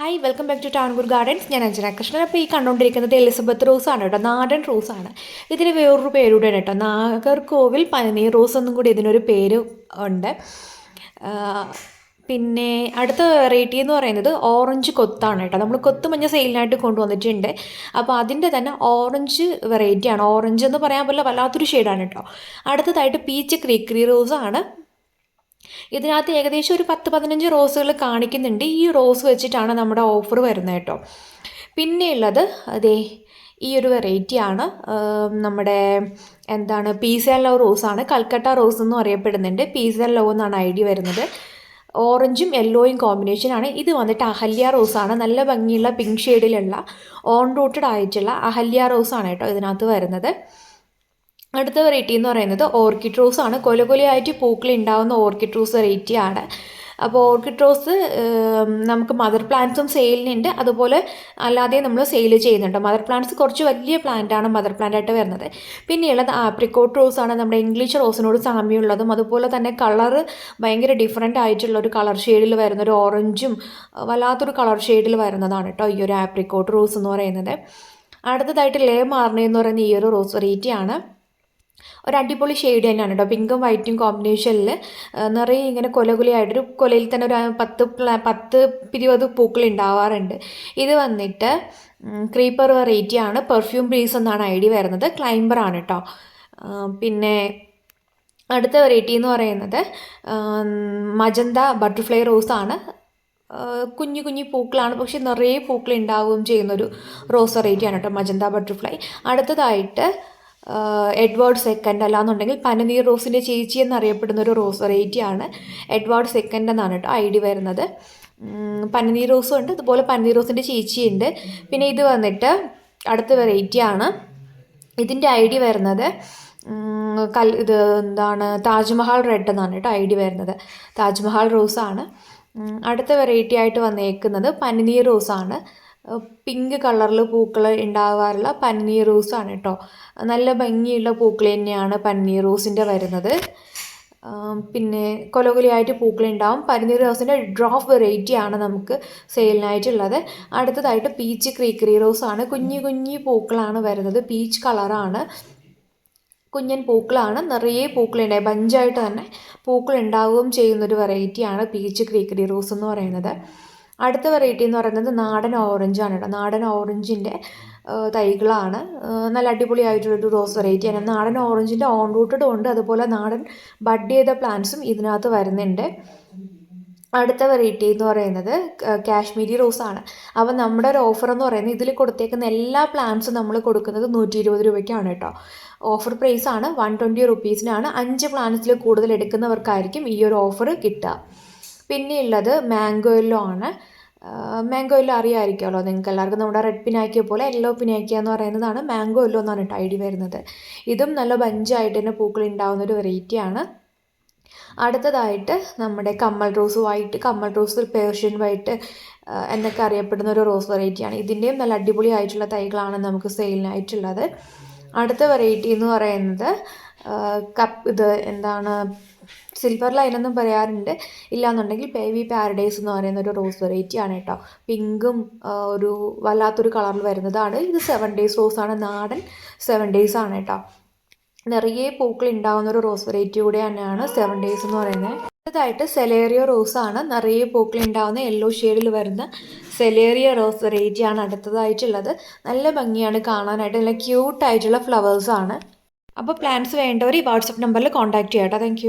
Hi welcome back to Tankoor gardens ഞാൻ അഞ്ജന കൃഷ്ണൻ. അപ്പോൾ ഈ കണ്ടുകൊണ്ടിരിക്കുന്നത് എലിസബത്ത് റോസ് ആണ് കേട്ടോ. നാടൻ റോസ് ആണ്. ഇതിന് വേറൊരു പേരൂടെയാണ് കേട്ടോ. നാഗർകോവിൽ പനനീർ റോസ് എന്നും കൂടി ഇതിനൊരു പേര് ഉണ്ട്. പിന്നെ അടുത്ത വെറൈറ്റി എന്ന് പറയുന്നത് ഓറഞ്ച് കൊത്താണ് കേട്ടോ. നമ്മൾ കൊത്ത് മഞ്ഞ സെയിലിനായിട്ട് കൊണ്ടുവന്നിട്ടുണ്ട്. അപ്പോൾ അതിന്റെ തന്നെ ഓറഞ്ച് വെറൈറ്റിയാണ് ഓറഞ്ച് എന്ന് പറയാൻ പറ്റില്ല വല്ലാത്തൊരു ഷെയ്ഡാണ് കേട്ടോ. അടുത്തതായിട്ട് പീച്ച് ക്രീക്രി റോസ് ആണ്. ഇതിനകത്ത് ഏകദേശം ഒരു പത്ത് പതിനഞ്ച് റോസുകൾ കാണിക്കുന്നുണ്ട്. ഈ റോസ് വെച്ചിട്ടാണ് നമ്മുടെ ഓഫർ വരുന്നത് കേട്ടോ. പിന്നെയുള്ളത് അതേ ഈ ഒരു വെറൈറ്റിയാണ് നമ്മുടെ എന്താണ് പീസ് ആൻഡ് ലവ് റോസാണ് കൽക്കട്ട റോസ് എന്നും അറിയപ്പെടുന്നുണ്ട്. പീസ് ആൻഡ് ലവ് എന്നാണ് ഐ ഡി വരുന്നത്. ഓറഞ്ചും യെല്ലോയും കോമ്പിനേഷനാണ് ഇത് വന്നിട്ട് അഹല്യ റോസാണ് നല്ല ഭംഗിയുള്ള പിങ്ക് ഷെയ്ഡിലുള്ള ഓൺ റൂട്ടഡ് ആയിട്ടുള്ള അഹല്യ റോസാണ് കേട്ടോ ഇതിനകത്ത് വരുന്നത്. അടുത്ത വെറൈറ്റി എന്ന് പറയുന്നത് ഓർക്കിഡ് റോസ് ആണ്. കൊല കൊലയായിട്ട് പൂക്കൾ ഉണ്ടാവുന്ന ഓർക്കിഡ് റോസ് വെറൈറ്റി ആണ്. അപ്പോൾ ഓർക്കിഡ് റോസ് നമുക്ക് മദർ പ്ലാന്റ്സും സെയിലിനുണ്ട് അതുപോലെ അല്ലാതെ നമ്മൾ സെയിൽ ചെയ്യുന്നുണ്ട്. മദർ പ്ലാന്റ്സ് കുറച്ച് വലിയ പ്ലാന്റ് ആണ് മദർ പ്ലാന്റ് ആയിട്ട് വരുന്നത്. പിന്നെയുള്ളത് ആപ്രിക്കോട്ട് റോസ് ആണ്. നമ്മുടെ ഇംഗ്ലീഷ് റോസിനോട് സാമ്യമുള്ളതും അതുപോലെ തന്നെ കളറ് ഭയങ്കര ഡിഫറെന്റ് ആയിട്ടുള്ള ഒരു കളർ ഷെയ്ഡിൽ വരുന്ന ഒരു ഓറഞ്ചും വല്ലാത്തൊരു കളർ ഷെയ്ഡിൽ വരുന്നതാണ് കേട്ടോ ഈ ഒരു ആപ്രിക്കോട്ട് റോസ് എന്ന് പറയുന്നത്. അടുത്തതായിട്ട് ലേ മാർണി എന്ന് പറയുന്ന ഈ ഒരു റോസ് വെറൈറ്റി ആണ്. ഒരു അടിപൊളി ഷെയ്ഡ് തന്നെയാണ് കേട്ടോ പിങ്കും വൈറ്റും കോമ്പിനേഷനിൽ നിറയെ ഇങ്ങനെ കൊലകുലിയായിട്ടൊരു കൊലയിൽ തന്നെ ഒരു പത്ത് പത്ത് ഇരുപത് പൂക്കൾ ഉണ്ടാവാറുണ്ട് ഇത് വന്നിട്ട് ക്രീപ്പർ വെറൈറ്റി ആണ്. പെർഫ്യൂം ബ്രീസ് എന്നാണ് ഐ ഡി വരുന്നത്. ക്ലൈംബർ ആണ് കേട്ടോ പിന്നെ അടുത്ത വെറൈറ്റി എന്ന് പറയുന്നത് മജന്ത ബട്ടർഫ്ലൈ റോസ് ആണ്. കുഞ്ഞു കുഞ്ഞു പൂക്കളാണ്. പക്ഷെ നിറയെ പൂക്കൾ ഉണ്ടാവുകയും ചെയ്യുന്നൊരു റോസ് വെറൈറ്റിയാണ് കേട്ടോ മജന്ത ബട്ടർഫ്ലൈ അടുത്തതായിട്ട് എഡ്വേർഡ് സെക്കൻഡ് അല്ലാന്നുണ്ടെങ്കിൽ പനനീർ റോസിന്റെ ചേച്ചി എന്നറിയപ്പെടുന്ന ഒരു റോസ് വെറൈറ്റി ആണ്. എഡ്വേർഡ് സെക്കൻഡ് എന്നാണ് കേട്ടോ ഐ ഡി വരുന്നത്. പനനീർ റോസും ഉണ്ട്. അതുപോലെ പനനീർ റോസിന്റെ ചേച്ചിയുണ്ട് പിന്നെ ഇത് വന്നിട്ട് അടുത്ത വെറൈറ്റി ആണ്. ഇതിന്റെ ഐ ഡി വരുന്നത് കൽ ഇത് എന്താണ് താജ്മഹൽ റെഡ് എന്നാണ് കേട്ടോ ഐ ഡി വരുന്നത്. താജ്മഹൽ റോസാണ്. അടുത്ത വെറൈറ്റി ആയിട്ട് വന്നേക്കുന്നത് പനിനീർ റോസാണ്. പിങ്ക് കളറിൽ പൂക്കൾ ഉണ്ടാവാറുള്ള പന്നീർ റോസാണ് കേട്ടോ നല്ല ഭംഗിയുള്ള പൂക്കൾ തന്നെയാണ് പന്നീർ റോസിന്റെ വരുന്നത്. പിന്നെ കൊലകൊലയായിട്ട് പൂക്കളുണ്ടാവും പനിനീർ റോസിന്റെ ഡ്രോപ്പ് വെറൈറ്റി ആണ് നമുക്ക് സെയിലിനായിട്ടുള്ളത് അടുത്തതായിട്ട് പീച്ച് ക്രീക്കറി റോസാണ് കുഞ്ഞു കുഞ്ഞു പൂക്കളാണ് വരുന്നത്. പീച്ച് കളറാണ് കുഞ്ഞൻ പൂക്കളാണ്. നിറയെ പൂക്കളുണ്ടായി ബഞ്ചായിട്ട് തന്നെ പൂക്കൾ ഉണ്ടാവുകയും ചെയ്യുന്നൊരു വെറൈറ്റിയാണ് പീച്ച് ക്രീക്കറി റോസ് എന്ന് പറയുന്നത്. അടുത്ത വെറൈറ്റി എന്ന് പറയുന്നത് നാടൻ ഓറഞ്ചാണ് കേട്ടോ. നാടൻ ഓറഞ്ചിന്റെ തൈകളാണ്. നല്ല അടിപൊളിയായിട്ടുള്ളൊരു റോസ് വെറൈറ്റിയാണ് നാടൻ ഓറഞ്ചിന്റെ ഓൺ റൂട്ടഡും ഉണ്ട്. അതുപോലെ നാടൻ ബഡ് ചെയ്ത പ്ലാന്റ്സും ഇതിനകത്ത് വരുന്നുണ്ട്. അടുത്ത വെറൈറ്റി എന്ന് പറയുന്നത് കാശ്മീരി റോസാണ് അപ്പോൾ നമ്മുടെ ഒരു ഓഫർ എന്ന് പറയുന്നത് ഇതിൽ കൊടുത്തേക്കുന്ന എല്ലാ പ്ലാന്റ്സും നമ്മൾ കൊടുക്കുന്നത് നൂറ്റി ഇരുപത് രൂപയ്ക്കാണ് കേട്ടോ. ഓഫർ പ്രൈസ് ആണ് വൺ ട്വന്റി റുപ്പീസിനാണ് അഞ്ച് പ്ലാന്റ്സിൽ കൂടുതൽ എടുക്കുന്നവർക്കായിരിക്കും ഈ ഒരു ഓഫർ കിട്ടുക. പിന്നെയുള്ളത് മാംഗോ യെല്ലോ ആണ് മാംഗോ അറിയാമായിരിക്കുമല്ലോ നിങ്ങൾക്ക് എല്ലാവർക്കും. നമ്മുടെ റെഡ് പിനാക്കിയ പോലെ യെല്ലോ പിനാക്കിയ എന്ന് പറയുന്നതാണ് മാംഗോ എല്ലോ എന്നാണ് കേട്ടോ ഐ ഡി വരുന്നത്. ഇതും നല്ല ബഞ്ചായിട്ട് തന്നെ പൂക്കൾ ഉണ്ടാകുന്ന ഒരു വെറൈറ്റിയാണ് അടുത്തതായിട്ട് നമ്മുടെ കമ്മൽ റോസ് വൈറ്റ് കമ്മൽ റോസ് പേർഷ്യൻ വൈറ്റ് എന്നൊക്കെ അറിയപ്പെടുന്ന ഒരു റോസ് വെറൈറ്റിയാണ് ഇതിന്റെയും നല്ല അടിപൊളി ആയിട്ടുള്ള തൈകളാണ് നമുക്ക് സെയിലിനായിട്ടുള്ളത് അടുത്ത വെറൈറ്റി എന്ന് പറയുന്നത് കപ്പ് ഇത് എന്താണ് സിൽവർ ലൈൻ എന്നും പറയാറുണ്ട്. ഇല്ലാന്നുണ്ടെങ്കിൽ ബേബി പാരഡൈസ് എന്ന് പറയുന്ന ഒരു റോസ് വെറൈറ്റി ആണ് കേട്ടോ. പിങ്കും ഒരു വല്ലാത്തൊരു കളറിൽ വരുന്നതാണ്. ഇത് സെവൻ ഡേയ്സ് ആണ്. നാടൻ സെവൻ ഡേയ്സ് ആണ് കേട്ടോ. നിറയെ പൂക്കൾ ഉണ്ടാകുന്ന ഒരു റോസ് വെറൈറ്റി കൂടെ തന്നെയാണ് സെവൻ ഡേയ്സ് എന്ന് പറയുന്നത്. അടുത്തതായിട്ട് സെലേറിയോ ആണ്. നിറയെ പൂക്കൾ ഉണ്ടാകുന്ന യെല്ലോ ഷെയ്ഡിൽ വരുന്ന സെലേറിയ റോസ് വെറൈറ്റി ആണ് അടുത്തതായിട്ടുള്ളത്. നല്ല ഭംഗിയാണ് കാണാനായിട്ട്. നല്ല ക്യൂട്ടായിട്ടുള്ള ഫ്ലവേഴ്സ് ആണ്. അപ്പോൾ പ്ലാന്റ്സ് വേണ്ടവർ ഈ വാട്സപ്പ് നമ്പറിൽ കോൺടാക്ട് ചെയ്യാം കേട്ടോ. താങ്ക്